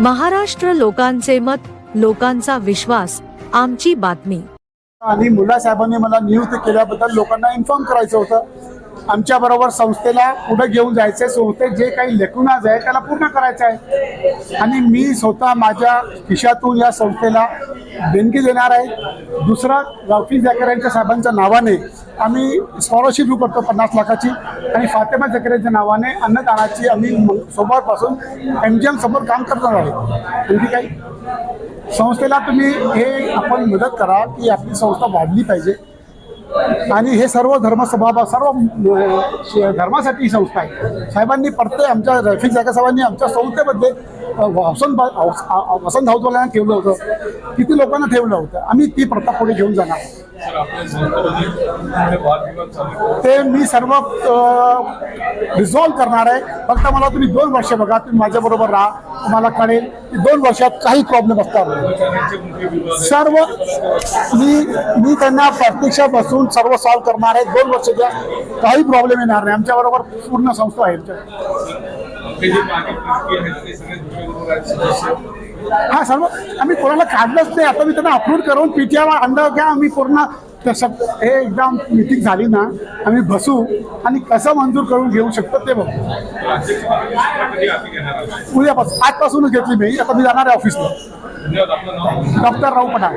महाराष्ट्र लोकांचे मत लोकांचा विश्वास आमची बातमी. आणि मुला साहेबांनी मला नियुक्त केल्याबद्दल लोकांना इन्फॉर्म करायचं होतं. आमच्या बरोबर संस्थेला पुढे घेऊन जायचं संस्थेत जे काही लेखुनाज आहे त्याला पूर्ण करायचं आहे. आणि मी स्वतः माझ्या खिशातून या संस्थेला देणगी देणार आहे. दुसरा रफी जॅकऱ्यांच्या साहेबांच्या नावाने आम्ही स्कॉलरशिप सुरू करतो पन्नास लाखाची. आणि फातेमा जॅकऱ्यांच्या नावाने अन्नदानाची आम्ही सोमवारपासून एम जी एम समोर काम करणार आहे. आणखी काही? संस्थेला तुम्ही हे आपण मदत करा की आपली संस्था वाढली पाहिजे. आणि हे सर्व धर्मसभा सर्व धर्मासाठी ही संस्था आहे. साहेबांनी प्रत्येक आमच्या रफिक जागा साहेबांनी आमच्या संस्थेमध्ये वसंत वसंत हाऊसवाल्यांना ठेवलं होतं. किती लोकांना ठेवलं होतं? आम्ही ती प्रथा पुढे घेऊन जाणार. ते मी सर्व रिझॉल्व करणार आहे. फक्त मला तुम्ही दोन वर्ष बघा तुम्ही माझ्याबरोबर राहा. तुम्हाला कळेल की दोन वर्षात काही प्रॉब्लेम असतात. सर्व मी मी त्यांना प्रत्यक्ष बसून सर्व सॉल्व्ह करणार आहे. दोन वर्ष द्या. काही प्रॉब्लेम येणार नाही. आमच्याबरोबर पूर्ण संस्था आहे. आहेत हा सर्व आम्ही कोणाला काढलंच नाही. आता मी त्यांना अप्रूव्ह करून पीटीआय अंडर घ्या. आम्ही पूर्ण तसं हे एकदम मिटिंग झाली ना आम्ही बसू आणि कसं मंजूर करून घेऊ शकतो ते बघू. उद्यापासून आजपासूनच घेतली मी. आता मी जाणार आहे ऑफिसला डॉक्टर राऊ पठाण.